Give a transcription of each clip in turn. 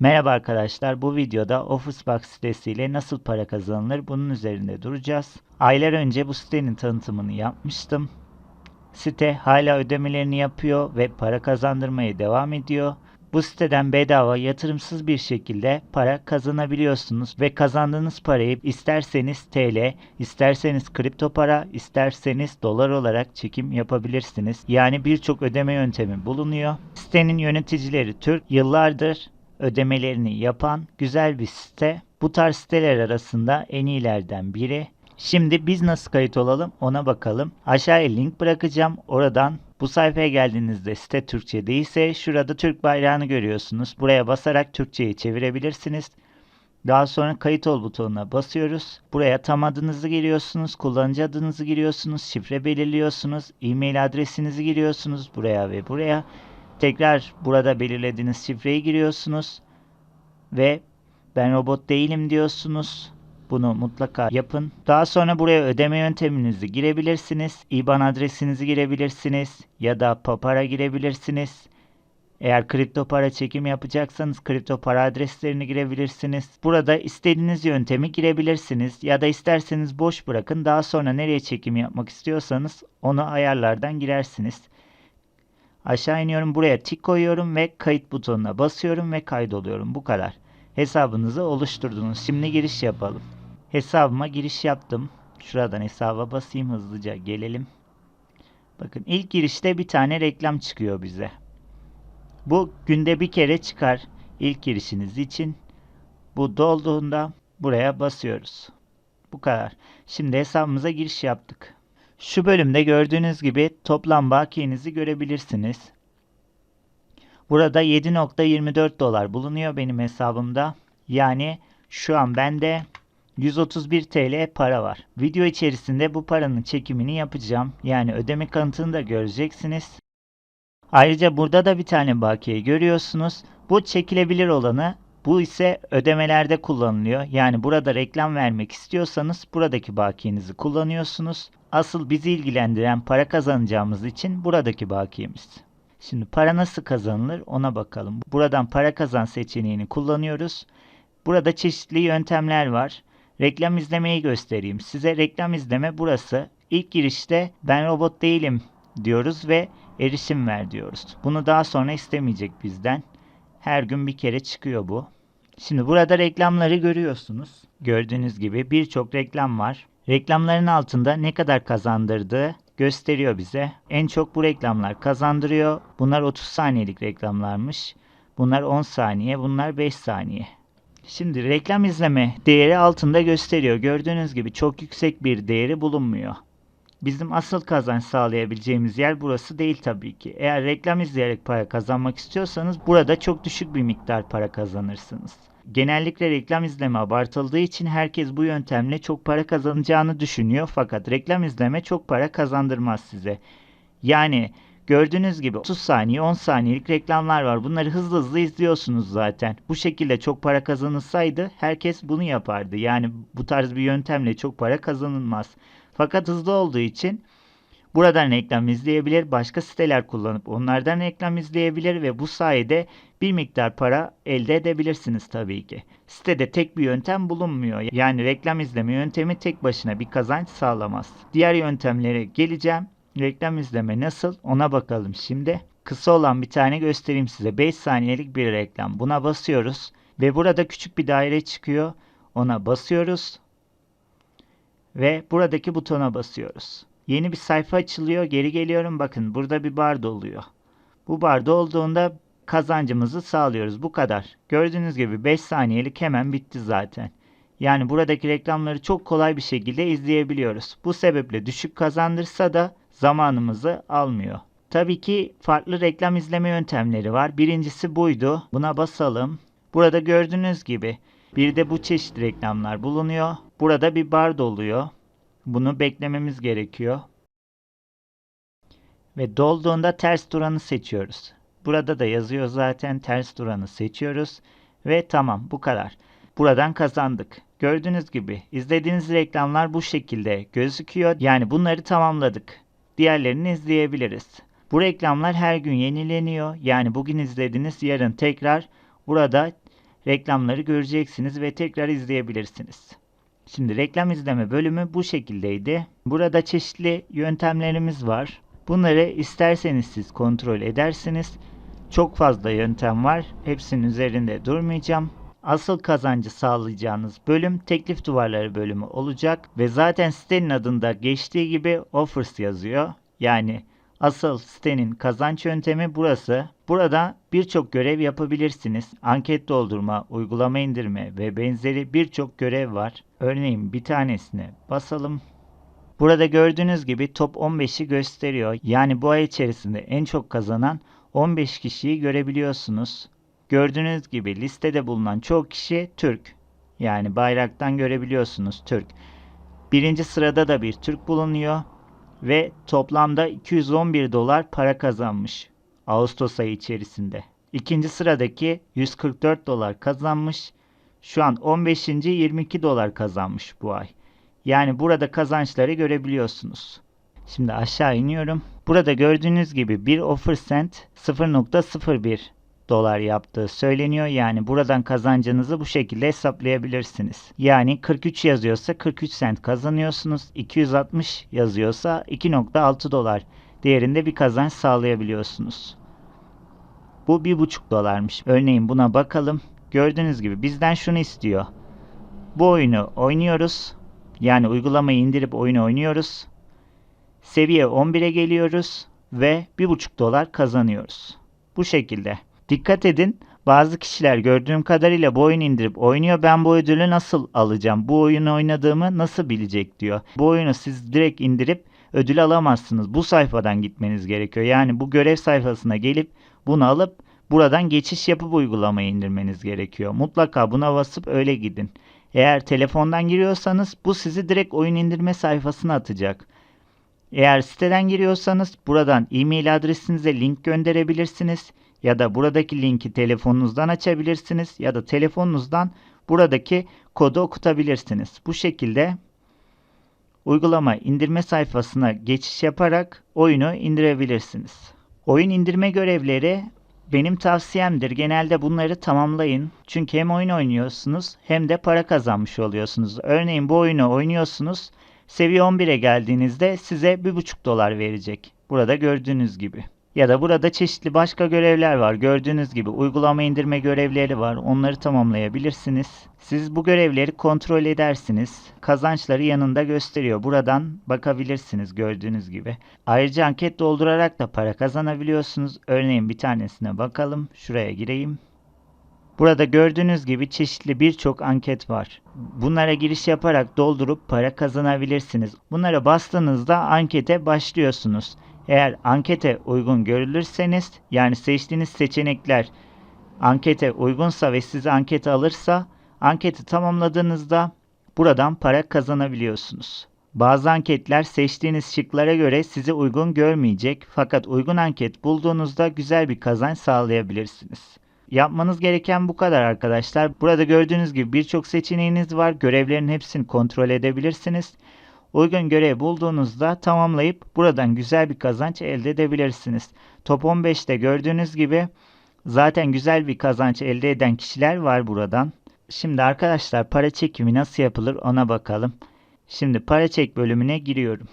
Merhaba arkadaşlar, bu videoda Officebox sitesiyle nasıl para kazanılır bunun üzerinde duracağız. Aylar önce bu sitenin tanıtımını yapmıştım. Site hala ödemelerini yapıyor ve para kazandırmaya devam ediyor. Bu siteden bedava yatırımsız bir şekilde para kazanabiliyorsunuz ve kazandığınız parayı isterseniz TL, isterseniz kripto para, isterseniz dolar olarak çekim yapabilirsiniz. Yani birçok ödeme yöntemi bulunuyor. Sitenin yöneticileri Türk, yıllardır ödemelerini yapan güzel bir site. Bu tarz siteler arasında en iyilerden biri. Şimdi biz nasıl kayıt olalım ona bakalım. Aşağıya link bırakacağım. Oradan bu sayfaya geldiğinizde site Türkçe değilse şurada Türk bayrağını görüyorsunuz. Buraya basarak Türkçeyi çevirebilirsiniz. Daha sonra kayıt ol butonuna basıyoruz. Buraya tam adınızı giriyorsunuz, kullanıcı adınızı giriyorsunuz, şifre belirliyorsunuz, e-mail adresinizi giriyorsunuz buraya ve buraya. Tekrar burada belirlediğiniz şifreyi giriyorsunuz ve ben robot değilim diyorsunuz. Bunu mutlaka yapın. Daha sonra buraya ödeme yönteminizi girebilirsiniz. IBAN adresinizi girebilirsiniz ya da Papara girebilirsiniz. Eğer kripto para çekim yapacaksanız kripto para adreslerini girebilirsiniz. Burada istediğiniz yöntemi girebilirsiniz ya da isterseniz boş bırakın. Daha sonra nereye çekim yapmak istiyorsanız onu ayarlardan girersiniz. Aşağı iniyorum buraya tik koyuyorum ve kayıt butonuna basıyorum ve kaydoluyorum. Bu kadar. Hesabınızı oluşturdunuz. Şimdi giriş yapalım. Hesabıma giriş yaptım. Şuradan hesaba basayım hızlıca gelelim. Bakın ilk girişte bir tane reklam çıkıyor bize. Bu günde bir kere çıkar ilk girişiniz için. Bu dolduğunda buraya basıyoruz. Bu kadar. Şimdi hesabımıza giriş yaptık. Şu bölümde gördüğünüz gibi toplam bakiyenizi görebilirsiniz. Burada 7.24 dolar bulunuyor benim hesabımda. Yani şu an bende 131 TL para var. Video içerisinde bu paranın çekimini yapacağım. Yani ödeme kanıtını da göreceksiniz. Ayrıca burada da bir tane bakiye görüyorsunuz. Bu çekilebilir olanı. Bu ise ödemelerde kullanılıyor. Yani burada reklam vermek istiyorsanız buradaki bakiyenizi kullanıyorsunuz. Asıl bizi ilgilendiren para kazanacağımız için buradaki bakiyemiz. Şimdi para nasıl kazanılır ona bakalım. Buradan para kazan seçeneğini kullanıyoruz. Burada çeşitli yöntemler var. Reklam izlemeyi göstereyim. Size reklam izleme burası. İlk girişte ben robot değilim diyoruz ve erişim ver diyoruz. Bunu daha sonra istemeyecek bizden. Her gün bir kere çıkıyor bu. Şimdi burada reklamları görüyorsunuz. Gördüğünüz gibi birçok reklam var. Reklamların altında ne kadar kazandırdığı gösteriyor bize. En çok bu reklamlar kazandırıyor. Bunlar 30 saniyelik reklamlarmış. Bunlar 10 saniye, bunlar 5 saniye. Şimdi reklam izleme değeri altında gösteriyor. Gördüğünüz gibi çok yüksek bir değeri bulunmuyor. Bizim asıl kazanç sağlayabileceğimiz yer burası değil tabii ki. Eğer reklam izleyerek para kazanmak istiyorsanız burada çok düşük bir miktar para kazanırsınız. Genellikle reklam izleme abartıldığı için herkes bu yöntemle çok para kazanacağını düşünüyor fakat reklam izleme çok para kazandırmaz size. Yani gördüğünüz gibi 30 saniye 10 saniyelik reklamlar var. Bunları hızlı hızlı izliyorsunuz zaten. Bu şekilde çok para kazanılsaydı herkes bunu yapardı. Yani bu tarz bir yöntemle çok para kazanılmaz. Fakat hızlı olduğu için buradan reklam izleyebilir, başka siteler kullanıp onlardan reklam izleyebilir ve bu sayede bir miktar para elde edebilirsiniz tabii ki. Sitede tek bir yöntem bulunmuyor. Yani reklam izleme yöntemi tek başına bir kazanç sağlamaz. Diğer yöntemlere geleceğim. Reklam izleme nasıl ona bakalım şimdi. Kısa olan bir tane göstereyim size. 5 saniyelik bir reklam. Buna basıyoruz ve burada küçük bir daire çıkıyor. Ona basıyoruz ve buradaki butona basıyoruz. Yeni bir sayfa açılıyor. Geri geliyorum. Bakın burada bir bar doluyor. Bu bar dolduğunda kazancımızı sağlıyoruz. Bu kadar. Gördüğünüz gibi 5 saniyelik hemen bitti zaten. Yani buradaki reklamları çok kolay bir şekilde izleyebiliyoruz. Bu sebeple düşük kazandırsa da zamanımızı almıyor. Tabii ki farklı reklam izleme yöntemleri var. Birincisi buydu. Buna basalım. Burada gördüğünüz gibi bir de bu çeşit reklamlar bulunuyor. Burada bir bar doluyor. Bunu beklememiz gerekiyor. Ve dolduğunda ters duranı seçiyoruz. Burada da yazıyor zaten ters duranı seçiyoruz. Ve tamam bu kadar. Buradan kazandık. Gördüğünüz gibi izlediğiniz reklamlar bu şekilde gözüküyor. Yani bunları tamamladık. Diğerlerini izleyebiliriz. Bu reklamlar her gün yenileniyor. Yani bugün izlediniz yarın tekrar burada reklamları göreceksiniz ve tekrar izleyebilirsiniz. Şimdi reklam izleme bölümü bu şekildeydi. Burada çeşitli yöntemlerimiz var. Bunları isterseniz siz kontrol edersiniz. Çok fazla yöntem var. Hepsinin üzerinde durmayacağım. Asıl kazancı sağlayacağınız bölüm teklif duvarları bölümü olacak ve zaten sitenin adında geçtiği gibi offers yazıyor. Yani asıl sitenin kazanç yöntemi burası. Burada birçok görev yapabilirsiniz. Anket doldurma, uygulama indirme ve benzeri birçok görev var. Örneğin bir tanesine basalım. Burada gördüğünüz gibi top 15'i gösteriyor. Yani bu ay içerisinde en çok kazanan 15 kişiyi görebiliyorsunuz. Gördüğünüz gibi listede bulunan çoğu kişi Türk. Yani bayraktan görebiliyorsunuz Türk. Birinci sırada da bir Türk bulunuyor ve toplamda 211 dolar para kazanmış Ağustos ayı içerisinde. İkinci sıradaki 144 dolar kazanmış. Şu an 15. 22 dolar kazanmış bu ay. Yani burada kazançları görebiliyorsunuz. Şimdi aşağı iniyorum. Burada gördüğünüz gibi bir offer cent 0.01 dolar yaptığı söyleniyor. Yani buradan kazancınızı bu şekilde hesaplayabilirsiniz. Yani 43 yazıyorsa 43 sent kazanıyorsunuz. 260 yazıyorsa 2.6 dolar değerinde bir kazanç sağlayabiliyorsunuz. Bu 1.5 dolarmış. Örneğin buna bakalım. Gördüğünüz gibi bizden şunu istiyor. Bu oyunu oynuyoruz. Yani uygulamayı indirip oyunu oynuyoruz. Seviye 11'e geliyoruz ve 1.5 dolar kazanıyoruz. Bu şekilde. Dikkat edin bazı kişiler gördüğüm kadarıyla bu oyunu indirip oynuyor. Ben bu ödülü nasıl alacağım? Bu oyunu oynadığımı nasıl bilecek diyor. Bu oyunu siz direkt indirip ödül alamazsınız. Bu sayfadan gitmeniz gerekiyor. Yani bu görev sayfasına gelip bunu alıp buradan geçiş yapıp uygulamayı indirmeniz gerekiyor. Mutlaka buna basıp öyle gidin. Eğer telefondan giriyorsanız bu sizi direkt oyun indirme sayfasına atacak. Eğer siteden giriyorsanız buradan e-mail adresinize link gönderebilirsiniz ya da buradaki linki telefonunuzdan açabilirsiniz ya da telefonunuzdan buradaki kodu okutabilirsiniz. Bu şekilde uygulama indirme sayfasına geçiş yaparak oyunu indirebilirsiniz. Oyun indirme görevleri benim tavsiyemdir. Genelde bunları tamamlayın. Çünkü hem oyun oynuyorsunuz hem de para kazanmış oluyorsunuz. Örneğin bu oyunu oynuyorsunuz. Seviye 11'e geldiğinizde size 1,5 dolar verecek. Burada gördüğünüz gibi. Ya da burada çeşitli başka görevler var. Gördüğünüz gibi uygulama indirme görevleri var. Onları tamamlayabilirsiniz. Siz bu görevleri kontrol edersiniz. Kazançları yanında gösteriyor. Buradan bakabilirsiniz gördüğünüz gibi. Ayrıca anket doldurarak da para kazanabiliyorsunuz. Örneğin bir tanesine bakalım. Şuraya gireyim. Burada gördüğünüz gibi çeşitli birçok anket var. Bunlara giriş yaparak doldurup para kazanabilirsiniz. Bunlara bastığınızda ankete başlıyorsunuz. Eğer ankete uygun görülürseniz yani seçtiğiniz seçenekler ankete uygunsa ve sizi ankete alırsa anketi tamamladığınızda buradan para kazanabiliyorsunuz. Bazı anketler seçtiğiniz şıklara göre sizi uygun görmeyecek fakat uygun anket bulduğunuzda güzel bir kazanç sağlayabilirsiniz. Yapmanız gereken bu kadar arkadaşlar. Burada gördüğünüz gibi birçok seçeneğiniz var. Görevlerin hepsini kontrol edebilirsiniz. Uygun görev bulduğunuzda tamamlayıp buradan güzel bir kazanç elde edebilirsiniz. Top 15'te gördüğünüz gibi zaten güzel bir kazanç elde eden kişiler var buradan. Şimdi arkadaşlar para çekimi nasıl yapılır ona bakalım. Şimdi para çek bölümüne giriyorum.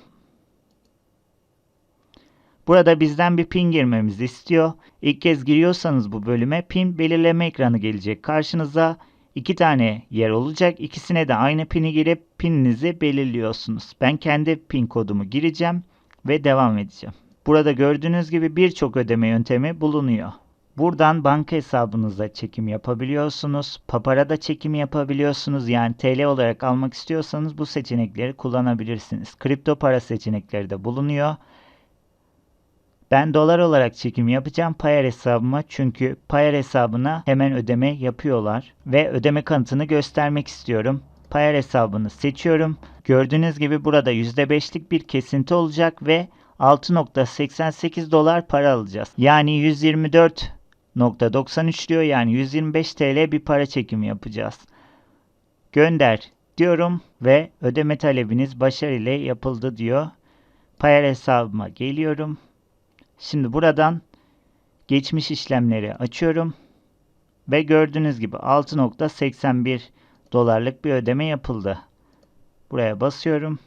Burada bizden bir pin girmemizi istiyor. İlk kez giriyorsanız bu bölüme pin belirleme ekranı gelecek. Karşınıza iki tane yer olacak. İkisine de aynı pini girip pininizi belirliyorsunuz. Ben kendi pin kodumu gireceğim ve devam edeceğim. Burada gördüğünüz gibi birçok ödeme yöntemi bulunuyor. Buradan banka hesabınıza çekim yapabiliyorsunuz. Papara da çekim yapabiliyorsunuz. Yani TL olarak almak istiyorsanız bu seçenekleri kullanabilirsiniz. Kripto para seçenekleri de bulunuyor. Ben dolar olarak çekim yapacağım Payer hesabıma çünkü Payer hesabına hemen ödeme yapıyorlar ve ödeme kanıtını göstermek istiyorum. Payer hesabını seçiyorum. Gördüğünüz gibi burada %5'lik bir kesinti olacak ve 6.88 dolar para alacağız. Yani 124.93 diyor yani 125 TL bir para çekimi yapacağız. Gönder diyorum ve ödeme talebiniz başarıyla yapıldı diyor. Payer hesabıma geliyorum. Şimdi buradan geçmiş işlemleri açıyorum. Ve gördüğünüz gibi 6.81 dolarlık bir ödeme yapıldı. Buraya basıyorum.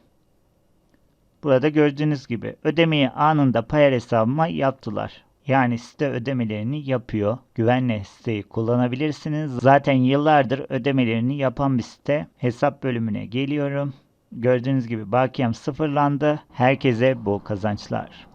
Burada gördüğünüz gibi ödemeyi anında Payer hesabıma yaptılar. Yani site ödemelerini yapıyor. Güvenle siteyi kullanabilirsiniz. Zaten yıllardır ödemelerini yapan bir site. Hesap bölümüne geliyorum. Gördüğünüz gibi bakiyem sıfırlandı. Herkese bol kazançlar.